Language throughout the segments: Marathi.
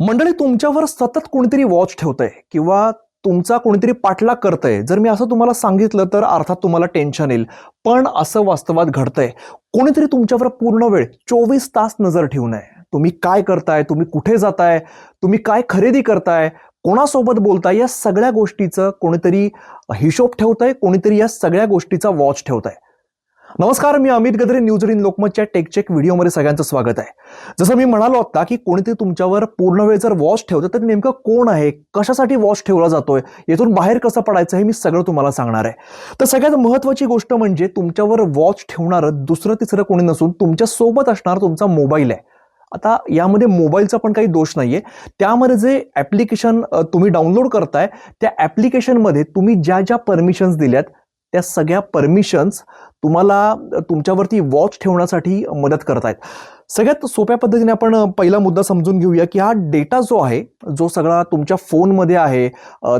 मंडळी तुमच्यावर सतत कोणीतरी वॉच ठेवतंय किंवा तुमचा कोणीतरी पाठलाग करतंय. जर मी असं तुम्हाला सांगितलं तर अर्थात तुम्हाला टेन्शन येईल. पण असं वास्तवात घडतंय. कोणीतरी तुमच्यावर पूर्ण वेळ चोवीस तास नजर ठेवून आहे. तुम्ही काय करताय? तुम्ही कुठे जाताय? तुम्ही काय खरेदी करताय? कोणासोबत बोलताय? या सगळ्या गोष्टीचं कोणीतरी हिशोब ठेवतंय कोणीतरी या सगळ्या गोष्टीचा वॉच ठेवतंय. नमस्कार मी अमित गद्रे न्यूज एटीन लोकमतच्या टेकचेक व्हिडिओमध्ये सगळ्यांचं स्वागत आहे. जसं मी म्हणालो होता की कोणीतरी तुमच्यावर पूर्ण वेळ जर वॉच ठेवतं तर नेमकं कोण आहे? कशासाठी वॉच ठेवला जातोय? यातून बाहेर कसं पडायचं हे मी सगळं तुम्हाला सांगणार आहे. तर सगळ्यात महत्त्वाची गोष्ट म्हणजे तुमच्यावर वॉच ठेवणारं दुसरं तिसरं कोणी नसून तुमच्यासोबत असणारा तुमचा मोबाईल आहे. आता यामध्ये मोबाईलचा पण काही दोष नाही आहे त्यामध्ये जे ॲप्लिकेशन तुम्ही डाउनलोड करताय त्या ॲप्लिकेशनमध्ये तुम्ही ज्या ज्या परमिशन्स दिल्यात त्या सगळ्या परमिशन्स तुम्हाला तुमच्यावरती वॉच ठेवण्यासाठी मदत करतायत. सगळ्यात सोप्या पद्धतीने आपण पहिला मुद्दा समजून घेऊया की हा डेटा जो आहे जो सगळा तुमच्या फोनमध्ये आहे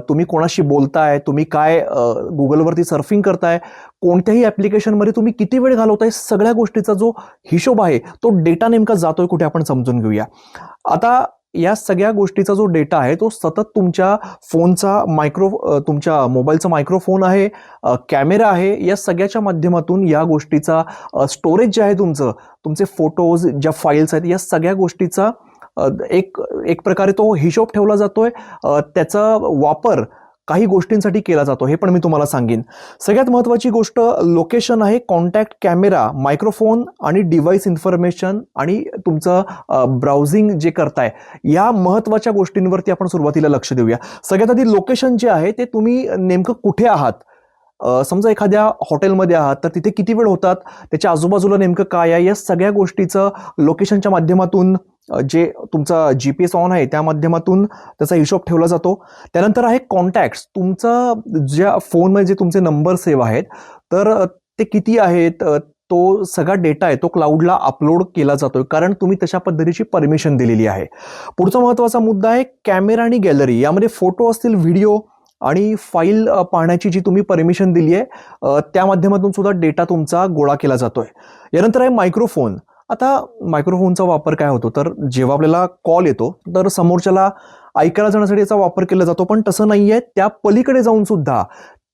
तुम्ही कोणाशी बोलताय तुम्ही काय गुगलवरती सर्फिंग करताय कोणत्याही ॲप्लिकेशनमध्ये तुम्ही किती वेळ घालवताय सगळ्या गोष्टीचा जो हिशोब आहे तो डेटा नेमका जातोय कुठे आपण समजून घेऊया. आता या सगळ्या गोष्टीचा जो डेटा आहे तो सतत तुमच्या फोनचा मायक्रो तुमच्या मोबाईलचा मायक्रोफोन आहे कॅमेरा आहे या सगळ्याच्या माध्यमातून या गोष्टीचा स्टोरेज जे आहे तुमचं तुमचे फोटोज ज्या फाईल्स आहेत या सगळ्या गोष्टीचा एक एक प्रकारे तो हिशोब ठेवला जातोय. त्याचा वापर काही गोष्टींसाठी केला जातो हे पण मी तुम्हाला सांगेन. सगळ्यात महत्त्वाची गोष्ट लोकेशन आहे कॉन्टॅक्ट कॅमेरा मायक्रोफोन आणि डिव्हाइस इन्फॉर्मेशन आणि तुमचं ब्राउझिंग जे करताय या महत्त्वाच्या गोष्टींवरती आपण सुरुवातीला लक्ष देऊया. सगळ्यात आधी लोकेशन जे आहे ते तुम्ही नेमकं कुठे आहात? समजा एखाद्या हॉटेलमध्ये आहात तर तिथे किती वेळ होतात? त्याच्या आजूबाजूला नेमकं काय आहे? या सगळ्या गोष्टीचं लोकेशनच्या माध्यमातून जे तुमचा जी पी एस ऑन आहे त्या माध्यमातून त्याचा हिशोब ठेवला जातो. त्यानंतर आहे कॉन्टॅक्ट्स तुमचा ज्या फोनमध्ये जे तुमचे नंबर सेव्ह आहेत तर ते किती आहेत? तो सगळा डेटा आहे तो क्लाउडला अपलोड केला जातोय कारण तुम्ही तशा पद्धतीची परमिशन दिलेली आहे. पुढचा महत्त्वाचा मुद्दा आहे कॅमेरा आणि गॅलरी. यामध्ये फोटो असतील व्हिडिओ आणि फाईल पाहण्याची जी तुम्ही परमिशन दिली आहे त्या माध्यमातून सुद्धा डेटा तुमचा गोळा केला जातोय. यानंतर आहे मायक्रोफोन आता मायक्रोफोनचा वापर काय होतो? तर जेव्हा आपल्याला कॉल येतो तर समोरच्याला ऐकायला जाण्यासाठी याचा वापर केला जातो पण तसं नाही आहे त्या पलीकडे जाऊन सुद्धा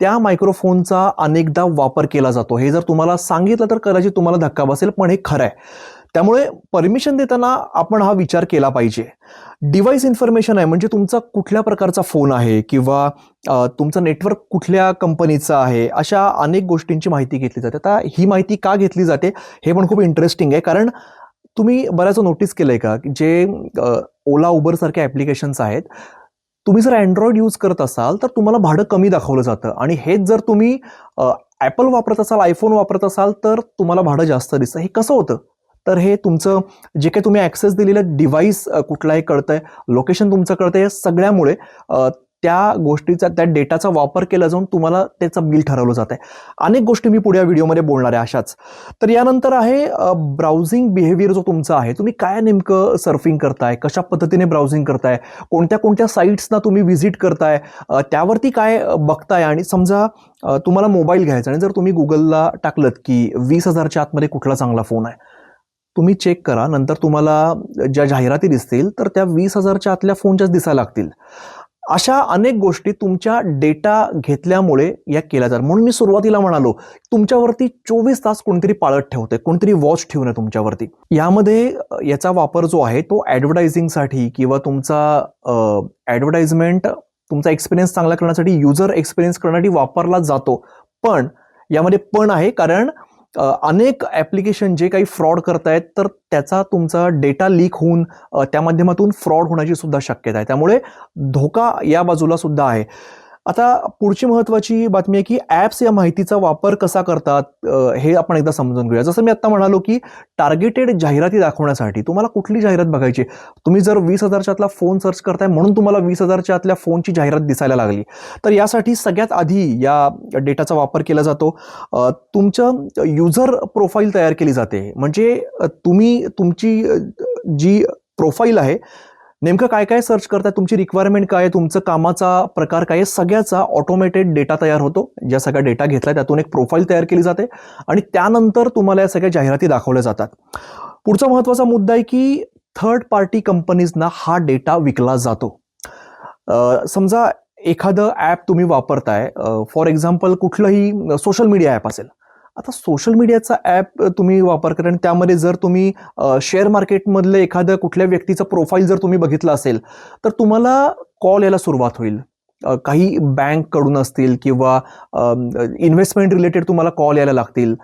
त्या मायक्रोफोनचा अनेकदा वापर केला जातो. हे जर तुम्हाला सांगितलं तर कदाचित तुम्हाला धक्का बसेल पण हे खरं आहे त्यामुळे परमिशन देताना आपण हा विचार केला पाहिजे. डिव्हाइस इन्फॉर्मेशन आहे म्हणजे तुमचा कुठल्या प्रकारचा फोन आहे किंवा तुमचं नेटवर्क कुठल्या कंपनीचं आहे अशा अनेक गोष्टींची माहिती घेतली जाते. आता ही माहिती का घेतली जाते हे पण खूप इंटरेस्टिंग आहे. कारण तुम्ही बऱ्याच नोटीस केलं आहे का जे ओला उबरसारख्या ॲप्लिकेशन्स आहेत तुम्ही जर अँड्रॉइड यूज करत असाल तर तुम्हाला भाडं कमी दाखवलं जातं. आणि हेच जर तुम्ही ॲपल वापरत असाल आयफोन वापरत असाल तर तुम्हाला भाडं जास्त दिसतं. हे कसं होतं? तर हे तुमचं जे काही तुम्ही ॲक्सेस दिलेलं डिव्हाइस कुठलाही आहे लोकेशन तुमचं कळतं या सगळ्यामुळे त्या गोष्टीचा त्या डेटाचा वापर केला जाऊन तुम्हाला त्याचं बिल ठरवलं जात आहे अनेक गोष्टी मी पुढे व्हिडिओमध्ये बोलणार आहे अशाच. तर यानंतर आहे ब्राउझिंग बिहेवियर जो तुमचा आहे तुम्ही काय नेमकं सर्फिंग करताय कशा पद्धतीने ब्राउझिंग करताय कोणत्या कोणत्या साईट्सना तुम्ही व्हिजिट करताय त्यावरती काय बघताय आणि समजा तुम्हाला मोबाईल घ्यायचा आणि जर तुम्ही गुगलला टाकलं की वीस हजारच्या आतमध्ये कुठला चांगला फोन आहे तुम्ही चेक करा. नंतर तुम्हाला ज्या जाहिराती दिसतील तर त्या वीस हजारच्या आतल्या फोनच्याच दिसायला लागतील. अशा अनेक गोष्टी तुमच्या डेटा घेतल्यामुळे या केल्या जातात. म्हणून मी सुरुवातीला म्हणालो तुमच्यावरती चोवीस तास कोणतरी पाळत ठेवते कोणतरी वॉच ठेवून आहे तुमच्यावरती. यामध्ये याचा वापर जो आहे तो ॲडव्हर्टायझिंगसाठी किंवा तुमचा ॲडव्हर्टाइजमेंट तुमचा एक्सपिरियन्स चांगला करण्यासाठी युजर एक्सपिरियन्स करण्यासाठी वापरला जातो. पण यामध्ये पण आहे कारण अनेक ॲप्लिकेशन जे काही फ्रॉड करतायत तर त्याचा तुमचा डेटा लीक होऊन त्या माध्यमातून फ्रॉड होण्याची सुद्धा शक्यता आहे. त्यामुळे धोका या बाजूला सुद्धा आहे. आता पुढची महत्त्वाची बातमी आहे की ॲप्स या माहितीचा वापर कसा करतात हे आपण एकदा समजून घेऊया. जसं मी आता म्हणालो की टार्गेटेड जाहिराती दाखवण्यासाठी तुम्हाला कुठली जाहिरात बघायची तुम्ही जर वीस हजारच्या आतला फोन सर्च करताय म्हणून तुम्हाला वीस हजारच्या आतल्या फोनची जाहिरात दिसायला लागली. तर यासाठी सगळ्यात आधी या डेटाचा वापर केला जातो. तुमचं युजर प्रोफाईल तयार केली जाते. म्हणजे तुम्ही तुमची जी प्रोफाईल आहे नेमकं काय काय सर्च करताय? तुमची रिक्वायरमेंट काय आहे? तुमचं कामाचा प्रकार काय आहे? सगळ्याचा ऑटोमेटेड डेटा तयार होतो. ज्या सगळ्या डेटा घेतलाय त्यातून एक प्रोफाईल तयार केली जाते. आणि त्यानंतर तुम्हाला या सगळ्या जाहिराती दाखवल्या जातात. पुढचा महत्त्वाचा मुद्दा आहे की थर्ड पार्टी कंपनीजना हा डेटा विकला जातो. समजा एखादं ॲप तुम्ही वापरताय. फॉर एक्झाम्पल कुठलंही सोशल मीडिया ॲप असेल. आता सोशल मीडियाचा ॲप तुम्ही वापर करा आणि त्यामध्ये जर तुम्ही शेअर मार्केटमधलं एखादं कुठल्या व्यक्तीचं प्रोफाईल जर तुम्ही बघितलं असेल तर तुम्हाला कॉल यायला सुरुवात होईल. काही बँककडून असतील किंवा इन्व्हेस्टमेंट रिलेटेड तुम्हाला कॉल यायला लागतील.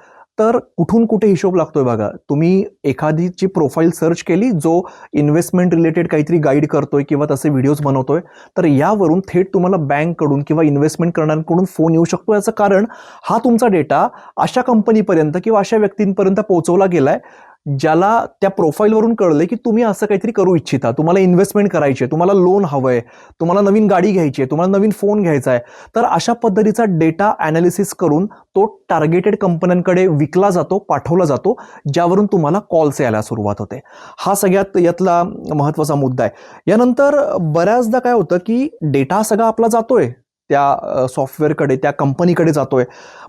तर कुठून कुठे हिशोब लागतोय बघा. तुम्ही एखादीची प्रोफाईल सर्च केली जो इन्व्हेस्टमेंट रिलेटेड काहीतरी गाईड करतोय किंवा तसे व्हिडिओज बनवतोय तर यावरून थेट तुम्हाला बँककडून किंवा इन्व्हेस्टमेंट करणाऱ्यांकडून फोन येऊ शकतो. याचं कारण हा तुमचा डेटा अशा कंपनीपर्यंत किंवा अशा व्यक्तींपर्यंत पोहोचवला गेलाय. ज्याला त्या प्रोफाईलवरून कळलं की तुम्ही असं काहीतरी करू इच्छिता. तुम्हाला इन्व्हेस्टमेंट करायची आहे तुम्हाला लोन हवं आहे तुम्हाला नवीन गाडी घ्यायची आहे तुम्हाला नवीन फोन घ्यायचा आहे तर अशा पद्धतीचा डेटा ॲनालिसिस करून तो टार्गेटेड कंपन्यांकडे विकला जातो पाठवला जातो ज्यावरून तुम्हाला कॉल्स यायला सुरुवात होते. हा सगळ्यात यातला महत्त्वाचा मुद्दा आहे. यानंतर बऱ्याचदा काय होतं की डेटा सगळा आपला जातोय. त्या सॉफ्टवेअरकडे त्या कंपनीकडे जातोय.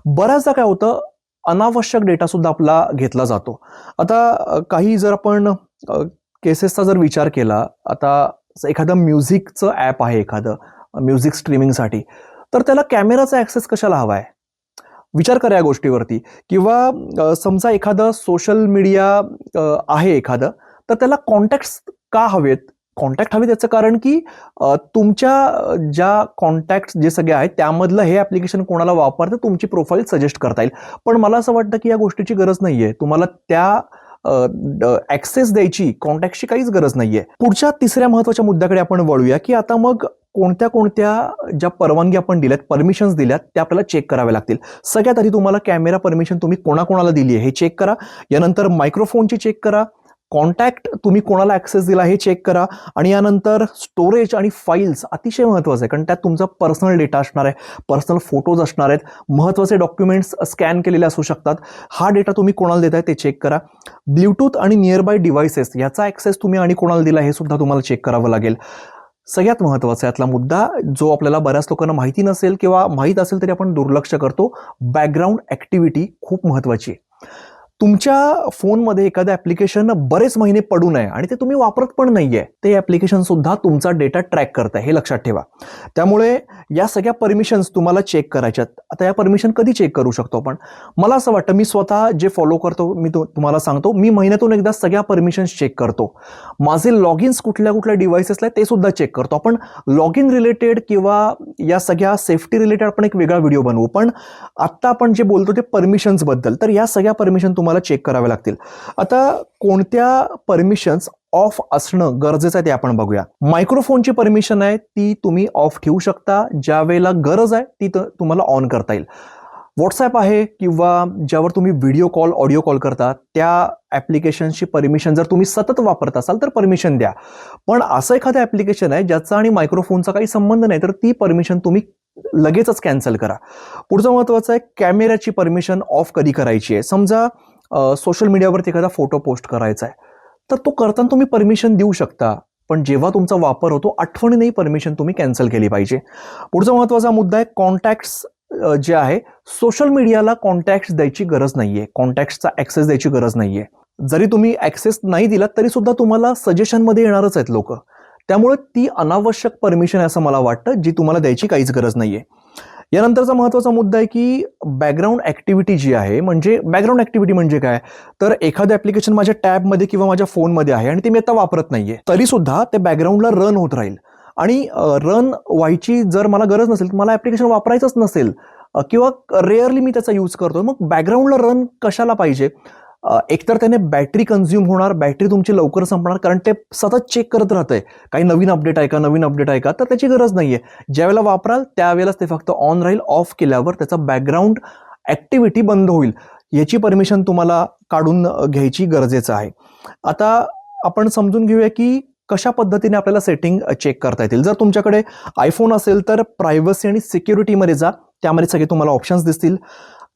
बऱ्याचदा काय होतं अनावश्यक डेटा सुद्धा आपला घेतला जातो. आता काही जर आपण केसेसचा जर विचार केला आता एखादं म्युझिकचं ॲप आहे एखादं म्युझिक स्ट्रीमिंगसाठी तर त्याला कॅमेराचा ॲक्सेस कशाला हवा आहे विचार करा या गोष्टीवरती. किंवा समजा एखादं सोशल मीडिया आहे एखादं तर त्याला कॉन्टॅक्ट्स का हवेत? कॉन्टॅक्ट हवे त्याचं कारण की तुमच्या ज्या कॉन्टॅक्ट जे सगळे आहेत त्यामधलं हे ॲप्लिकेशन कोणाला वापरतं तुमची प्रोफाईल सजेस्ट करता येईल. पण मला असं वाटतं की या गोष्टीची गरज नाही आहे तुम्हाला त्या ॲक्सेस द्यायची कॉन्टॅक्टची काहीच गरज नाही आहे पुढच्या तिसऱ्या महत्त्वाच्या मुद्द्याकडे आपण वळूया की आता मग कोणत्या कोणत्या ज्या परवानगी आपण दिल्यात परमिशन्स दिल्यात त्या आपल्याला चेक कराव्या लागतील. सगळ्यात आधी तुम्हाला कॅमेरा परमिशन तुम्ही कोणाकोणाला दिली आहे हे चेक करा. यानंतर मायक्रोफोनची चेक करा. कॉन्टॅक्ट तुम्ही कोणाला ॲक्सेस दिला हे चेक करा. आणि यानंतर स्टोरेज आणि फाईल्स अतिशय महत्त्वाचं आहे कारण त्यात तुमचा पर्सनल डेटा असणार आहे पर्सनल फोटोज असणार आहेत. महत्त्वाचे डॉक्युमेंट्स स्कॅन केलेले असू शकतात. हा डेटा तुम्ही कोणाला देताय ते चेक करा. ब्ल्यूटूथ आणि नियरबाय डिव्हायसेस याचा ॲक्सेस तुम्ही आणि कोणाला दिला हे सुद्धा तुम्हाला चेक करावं लागेल. सगळ्यात महत्त्वाचा यातला मुद्दा जो आपल्याला बऱ्याच लोकांना माहिती नसेल किंवा माहीत असेल तरी आपण दुर्लक्ष करतो बॅकग्राऊंड ॲक्टिव्हिटी खूप महत्त्वाची आहे. तुमच्या फोनमध्ये एखादं ॲप्लिकेशन बरेच महिने पडून आहे आणि ते तुम्ही वापरत पण नाही आहे ते ॲप्लिकेशन सुद्धा तुमचा डेटा ट्रॅक करत आहे हे लक्षात ठेवा. त्यामुळे या सगळ्या परमिशन्स तुम्हाला चेक करायच्यात आता या परमिशन कधी चेक करू शकतो आपण? मला असं वाटतं मी स्वतः जे फॉलो करतो मी तो तुम्हाला सांगतो मी महिन्यातून एकदा सगळ्या परमिशन्स चेक करतो. माझे लॉग इन्स कुठल्या कुठल्या डिव्हायसेसला आहे ते सुद्धा चेक करतो. आपण लॉग इन रिलेटेड किंवा या सगळ्या सेफ्टी रिलेटेड आपण एक वेगळा व्हिडिओ बनवू. पण आत्ता आपण जे बोलतो ते परमिशन्सबद्दल तर या सगळ्या परमिशन तुम्हाला चेक कराव्या लागतील. आता कोणत्या परमिशन्स ऑफ असणं गरजेचं आहे ते आपण बघूया. मायक्रोफोनची परमिशन आहे ती तुम्ही ऑफ ठेवू शकता. ज्या वेळेला गरज आहे ती तुम्हाला ऑन करता येईल. व्हॉट्सॲप आहे किंवा ज्यावर तुम्ही व्हिडिओ कॉल ऑडिओ कॉल करता त्या ॲप्लिकेशनची परमिशन जर तुम्ही सतत वापरत असाल तर परमिशन द्या. पण असं एखादं ॲप्लिकेशन आहे ज्याचा आणि मायक्रोफोनचा काही संबंध नाही तर ती परमिशन तुम्ही लगेचच कॅन्सल करा. पुढचं महत्त्वाचं आहे कॅमेऱ्याची परमिशन ऑफ कधी करायची आहे? समजा सोशल मीडियावरती एखादा फोटो पोस्ट करायचा आहे. तर तो करताना तुम्ही परमिशन देऊ शकता पण जेव्हा तुमचा वापर होतो आठवणीनेही परमिशन तुम्ही कॅन्सल केली पाहिजे. पुढचा महत्त्वाचा मुद्दा आहे कॉन्टॅक्ट्स जे आहे सोशल मीडियाला कॉन्टॅक्ट्स द्यायची गरज नाही आहे कॉन्टॅक्ट्सचा ॲक्सेस द्यायची गरज नाही आहे जरी तुम्ही ॲक्सेस नाही दिलात तरीसुद्धा तुम्हाला सजेशनमध्ये येणारच आहेत लोक. त्यामुळे ती अनावश्यक परमिशन आहे असं मला वाटतं जी तुम्हाला द्यायची काहीच गरज नाही आहे यानंतरचा महत्त्वाचा मुद्दा आहे की बॅकग्राऊंड ॲक्टिव्हिटी जी आहे म्हणजे बॅकग्राऊंड ॲक्टिव्हिटी म्हणजे काय? तर एखादं ॲप्लिकेशन माझ्या टॅबमध्ये किंवा माझ्या फोनमध्ये आहे आणि ते मी आता वापरत नाहीये. तरी सुद्धा ते बॅकग्राऊंडला रन होत राहील. आणि रन व्हायची जर मला गरज नसेल तर मला ॲप्लिकेशन वापरायचंच नसेल किंवा रेअरली मी त्याचा यूज करतो मग बॅकग्राऊंडला रन कशाला पाहिजे? एकतर त्याने बॅटरी कन्झ्युम होणार बॅटरी तुमची लवकर संपणार कारण ते सतत चेक करत राहतंय. काही नवीन अपडेट आहे का नवीन अपडेट आहे का तर त्याची गरज नाही आहे ज्यावेळेला वापराल त्यावेळेलाच ते फक्त ऑन राहील ऑफ केल्यावर त्याचा बॅकग्राऊंड ॲक्टिव्हिटी बंद होईल. याची परमिशन तुम्हाला काढून घ्यायची गरजेचं आहे. आता आपण समजून घेऊया की कशा पद्धतीने आपल्याला सेटिंग चेक करता येतील. जर तुमच्याकडे आयफोन असेल तर प्रायव्हसी आणि सिक्युरिटीमध्ये जा. त्यामध्ये सगळे तुम्हाला ऑप्शन्स दिसतील.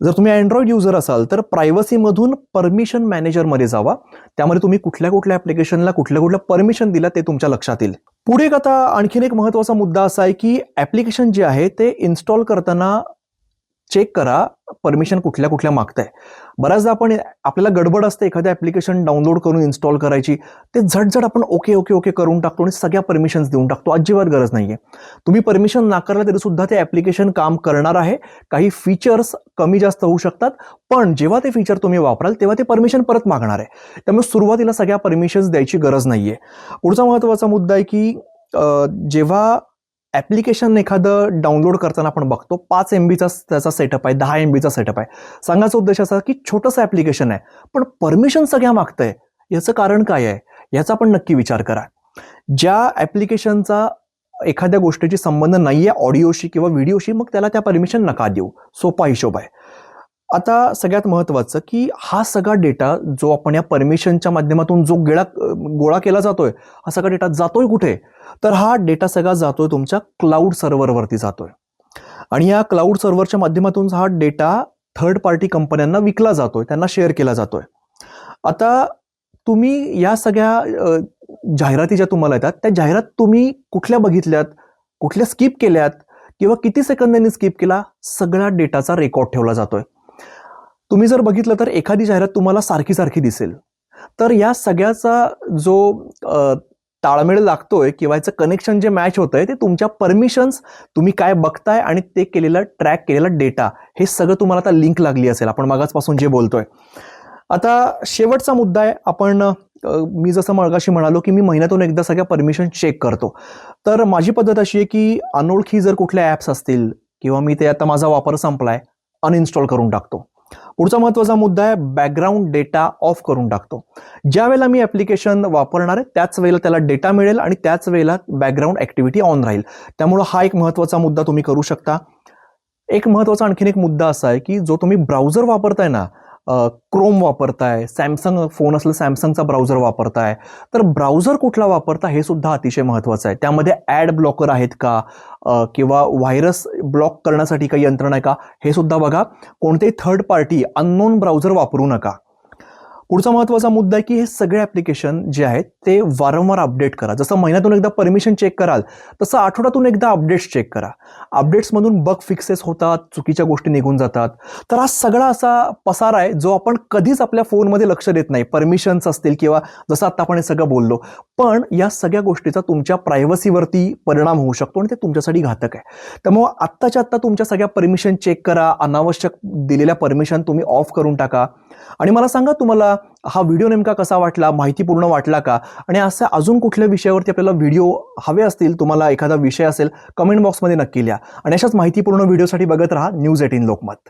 जर तुम्ही अँड्रॉइड युजर असाल तर प्रायव्हसीमधून परमिशन मॅनेजरमध्ये जावा. त्यामध्ये तुम्ही कुठल्या कुठल्या ॲप्लिकेशनला कुठल्या कुठल्या परमिशन दिल्या ते तुमच्या लक्षात येईल. पुढे आता आणखीन एक महत्त्वाचा मुद्दा असा आहे की ॲप्लिकेशन जे आहे ते इन्स्टॉल करताना चेक करा परमिशन कुठल्या कुठल्या मागताय. बऱ्याचदा आपण आपल्याला गडबड असते एखाद्या ॲप्लिकेशन डाउनलोड करून इन्स्टॉल करायची ते झटझट आपण ओके ओके ओके करून टाकतो आणि सगळ्या परमिशन्स देऊन टाकतो. अजिबात गरज नाही आहे तुम्ही परमिशन नाकारलं तरी सुद्धा ते ॲप्लिकेशन काम करणार आहे. काही फीचर्स कमी जास्त होऊ शकतात पण जेव्हा ते फीचर तुम्ही वापराल तेव्हा ते परमिशन परत मागणार आहे. त्यामुळे सुरुवातीला सगळ्या परमिशन्स द्यायची गरज नाही आहे पुढचा महत्त्वाचा मुद्दा आहे की जेव्हा ॲप्लिकेशन एखादं डाउनलोड करताना आपण बघतो पाच एम बीचा त्याचा सेटअप आहे दहा एम बीचा सेटअप आहे. सांगायचा उद्देश असा की छोटंसं ॲप्लिकेशन आहे पण परमिशन सगळ्या मागतंय. याचं कारण काय आहे? याचा आपण नक्की विचार करा. ज्या ॲप्लिकेशनचा एखाद्या गोष्टीची संबंध नाही आहे ऑडिओशी किंवा व्हिडिओशी मग त्याला त्या परमिशन नका देऊ. सोपा हिशोब आहे. आता सगळ्यात महत्त्वाचं की हा सगळा डेटा जो आपण या परमिशनच्या माध्यमातून जो गेळा गोळा केला जातोय हा सगळा डेटा जातोय कुठे? तर हा डेटा सगळा जातोय तुमच्या क्लाउड सर्व्हरवरती जातोय. आणि या क्लाउड सर्व्हरच्या माध्यमातून हा डेटा थर्ड पार्टी कंपन्यांना विकला जातोय त्यांना शेअर केला जातोय. आता तुम्ही या सगळ्या जाहिराती ज्या तुम्हाला येतात त्या जाहिरात तुम्ही कुठल्या बघितल्यात कुठल्या स्किप केल्यात किंवा किती सेकंदांनी स्किप केला सगळ्या डेटाचा रेकॉर्ड ठेवला जातोय. तुम्ही जर बघितलं तर एखादी जाहिरात तुम्हाला सारखी सारखी दिसेल. तर या सगळ्याचा जो ताळमेळ लागतोय किंवा याचं कनेक्शन जे मॅच होतंय ते तुमच्या परमिशन्स तुम्ही काय बघताय आणि ते केलेलं ट्रॅक केलेला डेटा हे सगळं तुम्हाला आता लिंक लागली असेल. आपण मागासपासून जे बोलतोय. आता शेवटचा मुद्दा आहे आपण मी जसं मळगाशी म्हणालो की मी महिन्यातून एकदा सगळ्या परमिशन चेक करतो. तर माझी पद्धत अशी आहे की अनोळखी जर कुठल्या ॲप्स असतील किंवा मी ते आता माझा वापर संपलाय अनइन्स्टॉल करून टाकतो. पुढचा महत्त्वाचा मुद्दा आहे बॅकग्राऊंड डेटा ऑफ करून टाकतो. ज्या वेळेला मी ॲप्लिकेशन वापरणार आहे त्याच वेळेला त्याला डेटा मिळेल आणि त्याच वेळेला बॅकग्राऊंड ॲक्टिव्हिटी ऑन राहील. त्यामुळं हा एक महत्त्वाचा मुद्दा तुम्ही करू शकता. एक महत्त्वाचा आणखीन एक मुद्दा असा आहे की जो तुम्ही ब्राउझर वापरताय ना क्रोम वापरताय सॅमसंग फोन असलं सॅमसंगचा ब्राउझर वापरताय तर ब्राउझर कुठला वापरता हे सुद्धा अतिशय महत्त्वाचं आहे. त्यामध्ये ॲड ब्लॉकर आहेत का? किंवा व्हायरस ब्लॉक करण्यासाठी काही यंत्रणा आहे का? हे सुद्धा बघा. कोणतेही थर्ड पार्टी अननोन ब्राउझर वापरू नका. पुढचा महत्त्वाचा मुद्दा आहे की हे सगळे ॲप्लिकेशन जे आहेत ते वारंवार अपडेट करा. जसं महिन्यातून एकदा परमिशन चेक कराल तसं आठवड्यातून एकदा अपडेट्स चेक करा. अपडेट्समधून बग फिक्सेस होतात चुकीच्या गोष्टी निघून जातात. तर हा सगळा असा पसार आहे जो आपण कधीच आपल्या फोनमध्ये लक्ष देत नाही. परमिशन्स असतील किंवा जसं आत्ता आपण हे सगळं बोललो पण या सगळ्या गोष्टीचा तुमच्या प्रायव्हसीवरती परिणाम होऊ शकतो आणि ते तुमच्यासाठी घातक आहे. त्यामुळं आत्ताच्या आत्ता तुमच्या सगळ्या परमिशन चेक करा अनावश्यक दिलेल्या परमिशन तुम्ही ऑफ करून टाका. आणि मला सांगा तुम्हाला हा व्हिडिओ नेमका कसा वाटला? माहितीपूर्ण वाटला का? आणि असं अजून कुठल्या विषयावरती आपल्याला व्हिडिओ हवे असतील तुम्हाला एखादा विषय असेल कमेंट बॉक्समध्ये नक्की लिहा. आणि अशाच माहितीपूर्ण व्हिडिओसाठी बघत राहा न्यूज एटीन लोकमत.